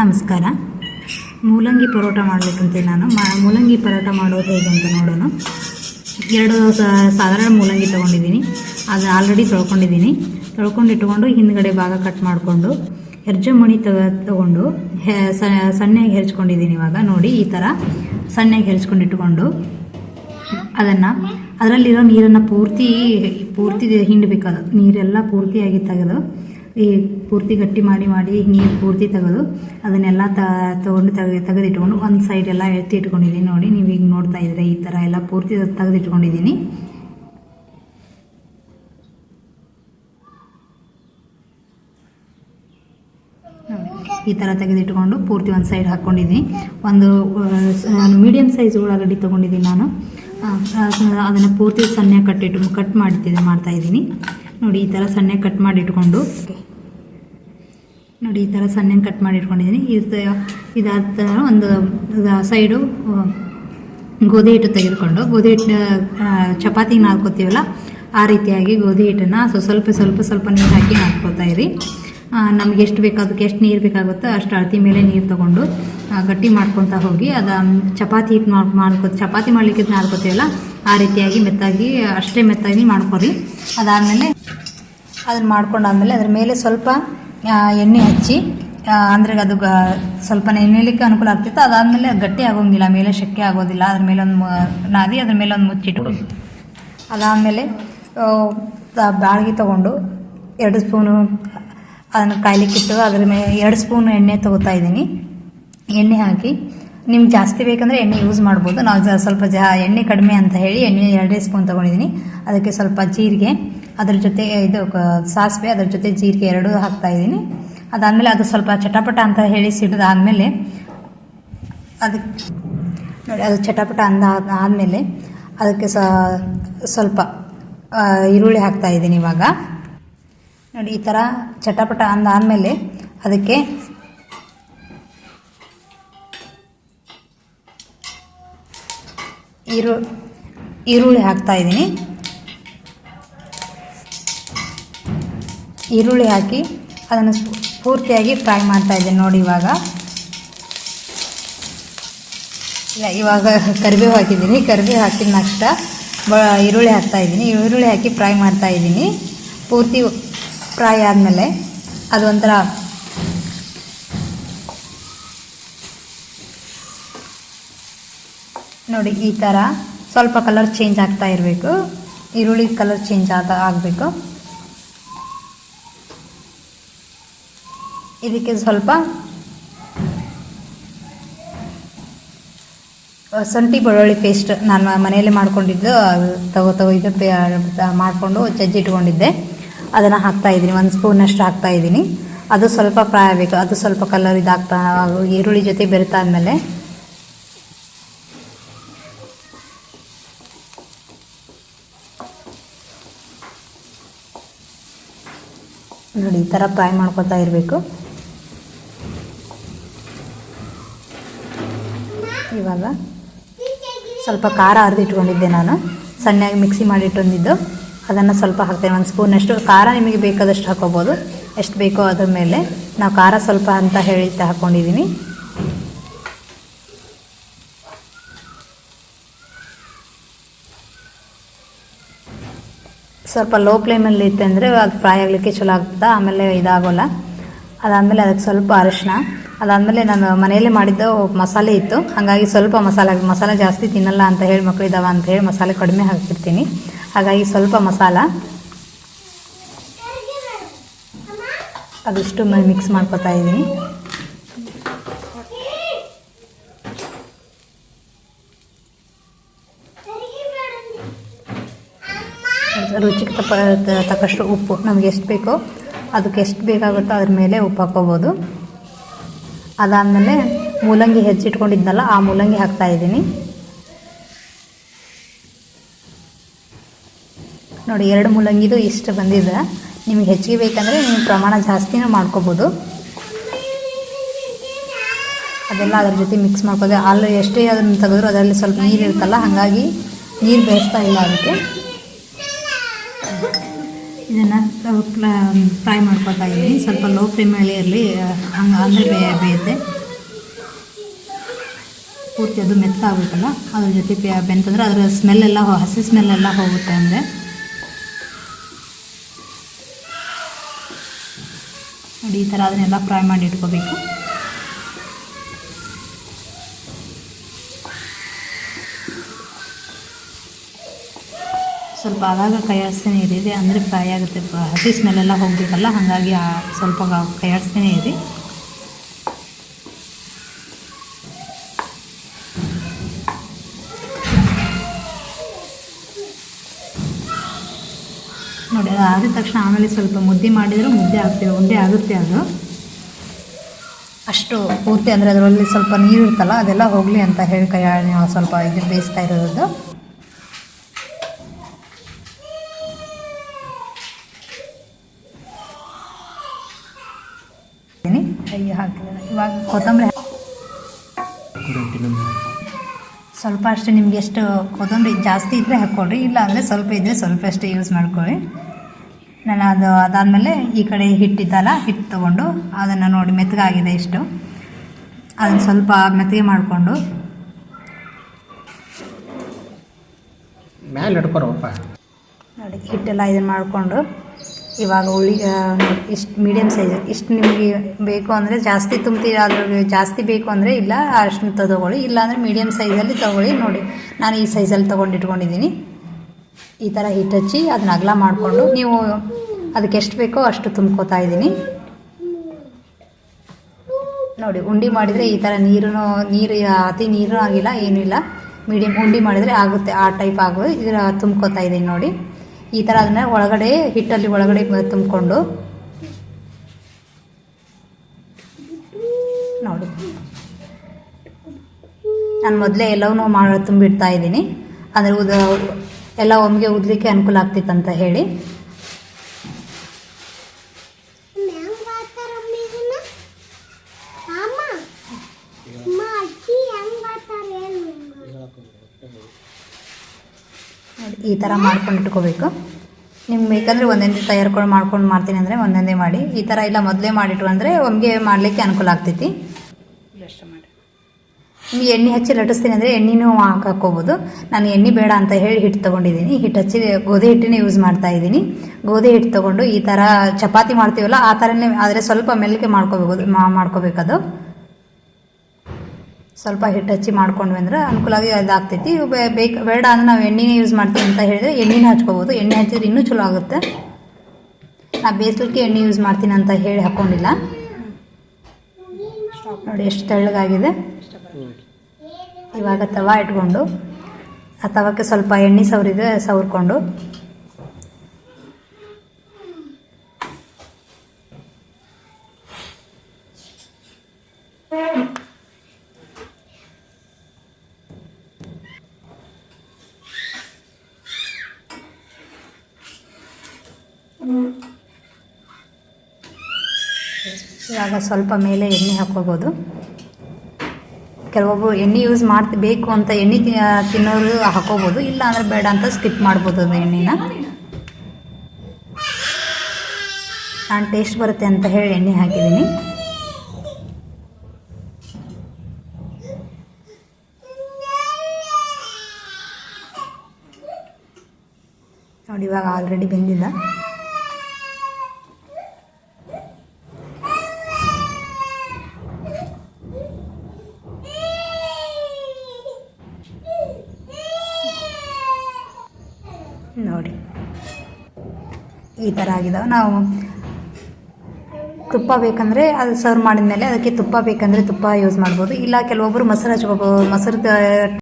ನಮಸ್ಕಾರ. ಮೂಲಂಗಿ ಪರೋಟ ಮಾಡಬೇಕಂತೆ ನಾನು. ಮೂಲಂಗಿ ಪರೋಟ ಮಾಡೋದು ಹೇಗೆ ಅಂತ ನೋಡೋಣ. ಎರಡು ಸಾಧಾರಣ ಮೂಲಂಗಿ ತೊಗೊಂಡಿದ್ದೀನಿ. ಅದು ಆಲ್ರೆಡಿ ತೊಳ್ಕೊಂಡಿದ್ದೀನಿ. ತೊಳ್ಕೊಂಡು ಇಟ್ಕೊಂಡು ಹಿಂದ್ಗಡೆ ಭಾಗ ಕಟ್ ಮಾಡಿಕೊಂಡು ಹೆರ್ಜಮಣಿ ತಗ ತಗೊಂಡು ಸಣ್ಣಗೆ ಹೆರ್ಚ್ಕೊಂಡಿದ್ದೀನಿ ಇವಾಗ. ನೋಡಿ, ಈ ಥರ ಸಣ್ಣಗೆ ಹೆರ್ಚ್ಕೊಂಡು ಇಟ್ಕೊಂಡು ಅದನ್ನು, ಅದರಲ್ಲಿರೋ ನೀರನ್ನು ಪೂರ್ತಿ ಪೂರ್ತಿ ಹಿಂಡಬೇಕದು, ನೀರೆಲ್ಲ ಪೂರ್ತಿಯಾಗಿ ತೆಗೆದು ಈ ಪೂರ್ತಿ ಗಟ್ಟಿ ಮಾಡಿ ಮಾಡಿ ನೀರು ಪೂರ್ತಿ ತೆಗೆದು ಅದನ್ನೆಲ್ಲ ತೊಗೊಂಡು ತೆಗೆ, ತೆಗೆದಿಟ್ಕೊಂಡು ಒಂದು ಸೈಡ್ ಎಲ್ಲ ಎತ್ತಿ ಇಟ್ಕೊಂಡಿದ್ದೀನಿ ನೋಡಿ, ನೀವು ಈಗ ನೋಡ್ತಾ ಇದ್ರೆ ಈ ಥರ ಎಲ್ಲ ಪೂರ್ತಿ ತೆಗೆದಿಟ್ಕೊಂಡಿದ್ದೀನಿ ಈ ಥರ ತೆಗೆದಿಟ್ಕೊಂಡು ಪೂರ್ತಿ ಒಂದು ಸೈಡ್ ಹಾಕ್ಕೊಂಡಿದ್ದೀನಿ ಒಂದು ಮೀಡಿಯಮ್ ಸೈಜ್ ಉಳ್ಳಾಗಡ್ಡಿ ತೊಗೊಂಡಿದ್ದೀನಿ ನಾನು. ಅದನ್ನು ಪೂರ್ತಿ ಸಣ್ಣ ಕಟ್ಟಿಟ್ಟು ಕಟ್ ಮಾಡ್ತಿದ್ದೆ ಮಾಡ್ತಾಯಿದ್ದೀನಿ ನೋಡಿ, ಈ ಥರ ಸಣ್ಣ ಕಟ್ ಮಾಡಿ ಇಟ್ಕೊಂಡು ನೋಡಿ, ಈ ಥರ ಸಣ್ಣ ಕಟ್ ಮಾಡಿ ಇಟ್ಕೊಂಡಿದ್ದೀನಿ ಇದು ಇದಾದ ಥರ ಒಂದು ಸೈಡು ಗೋಧಿ ಹಿಟ್ಟು ತೆಗೆದುಕೊಂಡು. ಗೋಧಿ ಹಿಟ್ಟು ಚಪಾತಿಗೆ ನಾದ್ಕೋತೀವಲ್ಲ, ಆ ರೀತಿಯಾಗಿ ಗೋಧಿ ಹಿಟ್ಟನ್ನು ಸೊ ಸ್ವಲ್ಪ ಸ್ವಲ್ಪ ಸ್ವಲ್ಪ ನೀರು ಹಾಕಿ ನಾದ್ಕೋತಾ ಇರಿ. ನಮ್ಗೆ ಎಷ್ಟು ಬೇಕಾದಕ್ಕೆ ಎಷ್ಟು ನೀರು ಬೇಕಾಗುತ್ತೋ ಅಷ್ಟು ಅಳತಿ ಮೇಲೆ ನೀರು ತೊಗೊಂಡು ಗಟ್ಟಿ ಮಾಡ್ಕೊತಾ ಹೋಗಿ, ಅದು, ಚಪಾತಿ ಹಿಟ್ಟು ಮಾಡ್ಕೊ ಚಪಾತಿ ಮಾಡಲಿಕ್ಕೆ ನಾದ್ಕೋತೀವಲ್ಲ ಆ ರೀತಿಯಾಗಿ ಮೆತ್ತಾಗಿ, ಅಷ್ಟೇ ಮೆತ್ತಾಗಿ ಮಾಡ್ಕೊರಿ ಅದಾದಮೇಲೆ ಅದನ್ನು ಮಾಡ್ಕೊಂಡಾದ್ಮೇಲೆ ಅದ್ರ ಮೇಲೆ ಸ್ವಲ್ಪ ಎಣ್ಣೆ ಹಚ್ಚಿ ಅಂದರೆ ಅದು ಗ ಸ್ವಲ್ಪ ನೆನೆಯಲಿಕ್ಕೆ ಅನುಕೂಲ ಆಗ್ತಿತ್ತು. ಅದಾದಮೇಲೆ ಗಟ್ಟಿ ಆಗೋಂಗಿಲ್ಲ, ಮೇಲೆ ಶೆಕೆ ಆಗೋದಿಲ್ಲ. ಅದ್ರ ಮೇಲೆ ಒಂದು ನಾದಿ, ಅದ್ರ ಮೇಲೆ ಒಂದು ಮುಚ್ಚಿಟ್ಟು ಅದಾದಮೇಲೆ ಬಾಳ್ಗೆ ತೊಗೊಂಡು ಎರಡು ಸ್ಪೂನು ಅದನ್ನು ಕಾಯ್ಲಿಕ್ಕಿಟ್ಟು ಅದ್ರ ಮೇಲೆ ಎರಡು ಸ್ಪೂನ್ ಎಣ್ಣೆ ತೊಗೋತಾ ಇದ್ದೀನಿ. ಎಣ್ಣೆ ಹಾಕಿ ನಿಮ್ಗೆ ಜಾಸ್ತಿ ಬೇಕಂದರೆ ಎಣ್ಣೆ ಯೂಸ್ ಮಾಡ್ಬೋದು. ನಾವು ಸ್ವಲ್ಪ ಜಾ ಎಣ್ಣೆ ಕಡಿಮೆ ಅಂತ ಹೇಳಿ ಎಣ್ಣೆ ಎರಡೇ ಸ್ಪೂನ್ ತೊಗೊಂಡಿದ್ದೀನಿ ಅದಕ್ಕೆ ಸ್ವಲ್ಪ ಜೀರಿಗೆ, ಅದ್ರ ಜೊತೆ ಇದು ಸಾಸಿವೆ, ಅದ್ರ ಜೊತೆ ಜೀರಿಗೆ ಎರಡೂ ಹಾಕ್ತಾ ಇದ್ದೀನಿ. ಅದಾದಮೇಲೆ ಅದು ಸ್ವಲ್ಪ ಚಟಪಟ ಅಂತ ಹೇಳಿ ಸಿಡಿದಾದಮೇಲೆ ಅದಕ್ಕೆ ನೋಡಿ, ಅದು ಚಟಪಟ ಅಂದ ಆದಮೇಲೆ ಅದಕ್ಕೆ ಸ್ವಲ್ಪ ಈರುಳ್ಳಿ ಹಾಕ್ತಾ ಇದ್ದೀನಿ ಇವಾಗ. ನೋಡಿ, ಈ ಥರ ಚಟಪಟ ಅಂದಾದಮೇಲೆ ಅದಕ್ಕೆ ಈರು, ಈರುಳ್ಳಿ ಹಾಕ್ತಾ ಇದ್ದೀನಿ. ಈರುಳ್ಳಿ ಹಾಕಿ ಅದನ್ನು ಪೂರ್ತಿಯಾಗಿ ಫ್ರೈ ಮಾಡ್ತಾ ಇದ್ದೀನಿ ನೋಡಿ ಇವಾಗ. ಇಲ್ಲ, ಇವಾಗ ಕರಿಬೇವು ಹಾಕಿದ್ದೀನಿ. ಕರಿಬೇವು ಹಾಕಿದ ನಷ್ಟ ಬ, ಈರುಳ್ಳಿ ಹಾಕ್ತಾ ಇದ್ದೀನಿ. ಈರುಳ್ಳಿ ಹಾಕಿ ಫ್ರೈ ಮಾಡ್ತಾ ಇದ್ದೀನಿ. ಪೂರ್ತಿ ಫ್ರೈ ಆದಮೇಲೆ ಅದು ನೋಡಿ, ಈ ಥರ ಸ್ವಲ್ಪ ಕಲರ್ ಚೇಂಜ್ ಆಗ್ತಾ ಇರಬೇಕು. ಈರುಳ್ಳಿ ಕಲರ್ ಚೇಂಜ್ ಆದ, ಆಗಬೇಕು. ಇದಕ್ಕೆ ಸ್ವಲ್ಪ ಶುಂಠಿ ಬೆಳ್ಳುಳ್ಳಿ ಪೇಸ್ಟ್ ನಾನು ಮನೆಯಲ್ಲೇ ಮಾಡ್ಕೊಂಡಿದ್ದು ತಗೋ ತಗೋ, ಇದು ಪೇ, ಮಾಡಿಕೊಂಡು ಜಜ್ಜಿಟ್ಕೊಂಡಿದ್ದೆ ಅದನ್ನು ಹಾಕ್ತಾ ಇದ್ದೀನಿ, ಒಂದು ಸ್ಪೂನಷ್ಟು ಹಾಕ್ತಾ ಇದ್ದೀನಿ. ಅದು ಸ್ವಲ್ಪ ಫ್ರೈ ಆಗಬೇಕು, ಅದು ಸ್ವಲ್ಪ ಕಲರ್ ಇದಾಗ್ತಾ, ಈರುಳ್ಳಿ ಜೊತೆ ಬೆರೆತಾದ್ಮೇಲೆ. ನೋಡಿ, ಈ ಥರ ಫ್ರೈ ಮಾಡ್ಕೊತಾ ಇರಬೇಕು. ಇವಾಗ ಸ್ವಲ್ಪ ಖಾರ ಅರ್ದಿಟ್ಕೊಂಡಿದ್ದೆ ನಾನು. ಸಣ್ಣಗೆ ಮಿಕ್ಸಿ ಮಾಡಿಟ್ಟೊಂದಿದ್ದು ಅದನ್ನು ಸ್ವಲ್ಪ ಹಾಕ್ತೇನೆ. ಒಂದು ಸ್ಪೂನಷ್ಟು ಖಾರ ನಿಮಗೆ ಬೇಕಾದಷ್ಟು ಹಾಕೋಬೋದು. ಎಷ್ಟು ಬೇಕೋ ಅದ್ರ ಮೇಲೆ. ನಾವು ಖಾರ ಸ್ವಲ್ಪ ಅಂತ ಹೇಳಿ ಹಾಕ್ಕೊಂಡಿದ್ದೀನಿ ಸ್ವಲ್ಪ ಲೋ ಫ್ಲೇಮಲ್ಲಿ ಇತ್ತಂದರೆ ಅದು ಫ್ರೈ ಆಗಲಿಕ್ಕೆ ಚಲೋ ಆಗ್ತದೆ, ಆಮೇಲೆ ಇದಾಗೋಲ್ಲ. ಅದಾದಮೇಲೆ ಅದಕ್ಕೆ ಸ್ವಲ್ಪ ಅರಿಶಿನ, ಅದಾದಮೇಲೆ ನಾನು ಮನೆಯಲ್ಲೇ ಮಾಡಿದ್ದು ಮಸಾಲೆ ಇತ್ತು. ಹಾಗಾಗಿ ಸ್ವಲ್ಪ ಮಸಾಲೆ ಮಸಾಲೆ ಜಾಸ್ತಿ ತಿನ್ನಲ್ಲ ಅಂತ ಹೇಳಿ ಮಕ್ಕಳು ಇದ್ದಾವೆ ಅಂತ ಹೇಳಿ ಮಸಾಲೆ ಕಡಿಮೆ ಹಾಕಿರ್ತೀನಿ ಹಾಗಾಗಿ ಸ್ವಲ್ಪ ಮಸಾಲ. ಅದಿಷ್ಟು ಮಿಕ್ಸ್ ಮಾಡ್ಕೊತಾ ಇದ್ದೀನಿ. ರುಚಿಗೆ ತಪ್ಪ ತಕ್ಕಷ್ಟು ಉಪ್ಪು. ನಮಗೆ ಎಷ್ಟು ಬೇಕೋ ಅದಕ್ಕೆ ಎಷ್ಟು ಬೇಕಾಗುತ್ತೋ ಅದ್ರ ಮೇಲೆ ಉಪ್ಪು ಹಾಕೋಬೋದು ಅದಾದಮೇಲೆ ಮೂಲಂಗಿ ಹೆಚ್ಚಿಟ್ಕೊಂಡಿದ್ನಲ್ಲ ಆ ಮೂಲಂಗಿ ಹಾಕ್ತಾಯಿದ್ದೀನಿ ನೋಡಿ, ಎರಡು ಮೂಲಂಗಿದು ಇಷ್ಟು ಬಂದಿದೆ. ನಿಮಗೆ ಹೆಚ್ಚಿಗೆ ಬೇಕಂದರೆ ನೀವು ಪ್ರಮಾಣ ಜಾಸ್ತಿನೂ ಮಾಡ್ಕೋಬೋದು. ಅದೆಲ್ಲ ಅದ್ರ ಜೊತೆ ಮಿಕ್ಸ್ ಮಾಡ್ಕೋದು ಅಲ್ಲಿ ಎಷ್ಟೇ ಅದನ್ನು ತೆಗೆದ್ರು ಅದರಲ್ಲಿ ಸ್ವಲ್ಪ ನೀರು ಇರುತ್ತಲ್ಲ ಹಾಗಾಗಿ ನೀರು ಬೇಯಿಸ್ತಾ ಇಲ್ಲ ಅದಕ್ಕೆ. ಇದನ್ನು ಫ್ರೈ ಮಾಡ್ಕೊತಾ ಇದ್ದೀನಿ ಸ್ವಲ್ಪ ಲೋ ಫ್ಲೇಮಲ್ಲಿ ಇರಲಿ ಹಂಗೆ ಅಂದರೆ ಬೇಯುತ್ತೆ. ಪೂರ್ತಿ ಅದು ಮೆತ್ತಾಗಬೇಕಲ್ಲ ಅದ್ರ ಜೊತೆ ಬೆಂತಂದ್ರೆ ಅದರ ಸ್ಮೆಲ್ಲೆಲ್ಲ ಹಸಿ ಸ್ಮೆಲ್ಲೆಲ್ಲ ಹೋಗುತ್ತೆ ಅಂದರೆ. ನೋಡಿ, ಈ ಥರ ಅದನ್ನೆಲ್ಲ ಫ್ರೈ ಮಾಡಿ ಇಟ್ಕೋಬೇಕು. ಸ್ವಲ್ಪ ಆಗಾಗ ಕೈ ಆಡಿಸ್ತಾನೆ ಇರಿ, ಅಂದರೆ ಫ್ರೈ ಆಗುತ್ತೆ. ಹಸಿ ಸ್ಮೆಲ್ಲೆಲ್ಲ ಹೋಗಬೇಕಲ್ಲ, ಹಾಗಾಗಿ ಸ್ವಲ್ಪ ಗ- ಕೈ ಆಡಿಸ್ತಾನೆ ಇರಿ. ನೋಡಿ, ಅದು ಆದ ತಕ್ಷಣ ಆಮೇಲೆ ಸ್ವಲ್ಪ ಮುದ್ದೆ ಮಾಡಿದರೆ ಮುದ್ದೆ ಆಗ್ತೇವೆ ಉಂಡೆ ಆಗುತ್ತೆ ಅದು. ಅಷ್ಟು ಪೂರ್ತಿ ಅಂದರೆ ಅದರಲ್ಲಿ ಸ್ವಲ್ಪ ನೀರು ಇರ್ತಲ್ಲ, ಅದೆಲ್ಲ ಹೋಗಲಿ ಅಂತ ಹೇಳಿ ಕೈ ಸ್ವಲ್ಪ ಇದು ಬೇಯಿಸ್ತಾ ಇರೋದು ಹಾಕಿದ್ದಾರೆ ಇವಾಗ ಕೊತ್ತಂಬರಿ ಸ್ವಲ್ಪ ಅಷ್ಟೇ ನಿಮ್ಗೆ ಎಷ್ಟು ಕೊತ್ತಂಬರಿ ಜಾಸ್ತಿ ಇದ್ದರೆ ಹಾಕ್ಕೊಳ್ರಿ ಇಲ್ಲ ಅಂದರೆ ಸ್ವಲ್ಪ ಇದ್ದರೆ ಸ್ವಲ್ಪ ಅಷ್ಟೇ ಯೂಸ್ ಮಾಡ್ಕೊಳ್ಳಿ. ನಾನು ಅದು ಅದಾದಮೇಲೆ ಈ ಕಡೆ ಹಿಟ್ಟಿದ್ದಲ್ಲ ಹಿಟ್ಟು ತೊಗೊಂಡು ಅದನ್ನು ನೋಡಿ ಮೆತ್ತಗಾಗಿದೆ ಇಷ್ಟು. ಅದನ್ನು ಸ್ವಲ್ಪ ಮೆತ್ತಗೆ ಮಾಡಿಕೊಂಡು. ಹಿಡ್ಕೊರಪ್ಪ. ನೋಡಿ ಹಿಟ್ಟೆಲ್ಲ ಇದನ್ನು ಮಾಡಿಕೊಂಡು. ಇವಾಗ ಉಳಿ ಇಷ್ಟು ಮೀಡಿಯಮ್ ಸೈಜ್ ಇಷ್ಟು ನಿಮಗೆ ಬೇಕು ಅಂದರೆ ಜಾಸ್ತಿ ತುಂಬ್ತೀರ ಅದ್ರಲ್ಲಿ ಜಾಸ್ತಿ ಬೇಕು ಅಂದರೆ ಇಲ್ಲ, ಅಷ್ಟು ತಗೊಳ್ಳಿ ಇಲ್ಲಾಂದರೆ ಮೀಡಿಯಮ್ ಸೈಜಲ್ಲಿ ತೊಗೊಳ್ಳಿ, ನೋಡಿ. ನಾನು ಈ ಸೈಜಲ್ಲಿ ತೊಗೊಂಡು ಇಟ್ಕೊಂಡಿದ್ದೀನಿ. ಈ ಥರ ಹಿಟ್ಟು ಹಚ್ಚಿ ಅದನ್ನ ಅಗಲ ಮಾಡಿಕೊಂಡು ನೀವು ಅದಕ್ಕೆ ಎಷ್ಟು ಬೇಕೋ ಅಷ್ಟು ತುಂಬ್ಕೋತಾ ಇದ್ದೀನಿ. ನೋಡಿ, ಉಂಡಿ ಮಾಡಿದರೆ ಈ ಥರ ನೀರು ನೀರು, ಅತಿ ನೀರು ಆಗಿಲ್ಲ ಏನೂ ಇಲ್ಲ ಮೀಡಿಯಮ್ ಉಂಡಿ ಮಾಡಿದರೆ ಆಗುತ್ತೆ, ಆ ಟೈಪ್ ಆಗೋದು. ಇದರ ತುಂಬ್ಕೋತಾ ಇದ್ದೀನಿ ನೋಡಿ. ಈ ಥರ ಅದನ್ನ ಒಳಗಡೆ ಹಿಟ್ಟಲ್ಲಿ ಒಳಗಡೆ ತುಂಬಿಕೊಂಡು ನೋಡಿ. ನಾನು ಮೊದಲೇ ಎಲ್ಲವನ್ನೂ ಮಾಡಿ ತುಂಬಿಡ್ತಾ ಇದ್ದೀನಿ. ಅಂದರೆ ಉದ ಎಲ್ಲ ಒಮ್ಮೆಗೆ ಉದ್ಲಿಕ್ಕೆ ಅನುಕೂಲ ಆಗ್ತಿತ್ತಂತ ಹೇಳಿ ಹೆಂಗ್ ಮಾಡ್ತಾರಮ್ಮ ಇದನ್ನ ಅಮ್ಮ ಅಮ್ಮ ಅಜ್ಜಿ ಹೆಂಗ್ ಮಾಡ್ತಾರೆ ಏನು ನೋಡಿ ಈ ಥರ ಮಾಡ್ಕೊಂಡು ಇಟ್ಕೋಬೇಕು. ನಿಮ್ಗೆ ಬೇಕಂದರೆ ಒಂದೊಂದೇ ತಯಾರ್ಕೊಂಡು ಮಾಡ್ಕೊಂಡು ಮಾಡ್ತೀನಿ ಅಂದರೆ ಒಂದೊಂದೇ ಮಾಡಿ. ಈ ಥರ ಇಲ್ಲ ಮೊದಲೇ ಮಾಡಿಟ್ಟು ಅಂದರೆ ಒಮ್ಗೆ ಮಾಡಲಿಕ್ಕೆ ಅನುಕೂಲ ಆಗ್ತೈತಿ. ನಿಮ್ಗೆ ಎಣ್ಣೆ ಹಚ್ಚಿ ಲಟ್ಟಿಸ್ತೀನಿ ಅಂದರೆ ಎಣ್ಣೆನೂ ಹಾಕೋಬೋದು ನಾನು ಎಣ್ಣೆ ಬೇಡ ಅಂತ ಹೇಳಿ ಹಿಟ್ಟು ತೊಗೊಂಡಿದ್ದೀನಿ. ಹಿಟ್ಟು ಹಚ್ಚಿ ಗೋಧಿ ಹಿಟ್ಟನ್ನೇ ಯೂಸ್ ಮಾಡ್ತಾ ಇದ್ದೀನಿ. ಗೋಧಿ ಹಿಟ್ಟು ತೊಗೊಂಡು ಈ ಥರ ಚಪಾತಿ ಮಾಡ್ತೀವಲ್ಲ, ಆ ಥರನೇ ಆದರೆ ಸ್ವಲ್ಪ ಮೆಲ್ಲಗೆ ಮಾಡ್ಕೋಬೇಕು ಮಾಡ್ಕೋಬೇಕದು. ಸ್ವಲ್ಪ ಹಿಟ್ಟು ಹಚ್ಚಿ ಮಾಡ್ಕೊಂಡ್ವಿ ಅಂದ್ರೆ ಅನುಕೂಲವಾಗಿ ಅದಾಗ್ತೈತಿ ಬೇಕು ಬೇಡ ಅಂದ್ರೆ ನಾವು ಎಣ್ಣೆನೇ ಯೂಸ್ ಮಾಡ್ತೀವಿ ಅಂತ ಹೇಳಿದ್ರೆ ಎಣ್ಣೆನ ಹಚ್ಕೋಬೋದು. ಎಣ್ಣೆ ಹಚ್ಚಿದ್ರೆ ಇನ್ನೂ ಚಲೋ ಆಗುತ್ತೆ. ನಾ ಬೇಯಿಸ್ಲಿಕ್ಕೆ ಎಣ್ಣೆ ಯೂಸ್ ಮಾಡ್ತೀನಿ ಅಂತ ಹೇಳಿ ಹಾಕ್ಕೊಂಡಿಲ್ಲ ನೋಡಿ ಎಷ್ಟು ತೆಳ್ಳಗಾಗಿದೆ. ಇವಾಗ ತವಾ ಇಟ್ಕೊಂಡು, ಆ ತವಕ್ಕೆ ಸ್ವಲ್ಪ ಎಣ್ಣೆ ಸವರಿದ್ರೆ ಸವರ್ಕೊಂಡು. ಇವಾಗ ಸ್ವಲ್ಪ ಮೇಲೆ ಎಣ್ಣೆ ಹಾಕ್ಕೋಬೋದು. ಕೆಲವೊಬ್ಬರು ಎಣ್ಣೆ ಯೂಸ್ ಮಾಡಬೇಕು ಬೇಕು ಅಂತ ಎಣ್ಣೆ ತಿನ್ನೋರು ಹಾಕೋಬೋದು ಇಲ್ಲ ಅಂದರೆ ಬೇಡ ಅಂತ ಸ್ಕಿಪ್ ಮಾಡ್ಬೋದು ಅದು ಎಣ್ಣೆನ. ನಾನು ಟೇಸ್ಟ್ ಬರುತ್ತೆ ಅಂತ ಹೇಳಿ ಎಣ್ಣೆ ಹಾಕಿದ್ದೀನಿ. ನೋಡಿ ಇವಾಗ ಆಲ್ರೆಡಿ ಬೆಂದಿಲ್ಲ ನೋಡಿ. ಈ ಥರ ಆಗಿದಾವೆ. ನಾವು ತುಪ್ಪ ಬೇಕಂದರೆ ಅದು ಸರ್ವ್ ಮಾಡಿದ ಮೇಲೆ ಅದಕ್ಕೆ ತುಪ್ಪ ಬೇಕಂದರೆ ತುಪ್ಪ ಯೂಸ್ ಮಾಡ್ಬೋದು. ಇಲ್ಲ ಕೆಲವೊಬ್ಬರು ಮೊಸರು ಹಚ್ಕೋಬೋದು ಮೊಸರು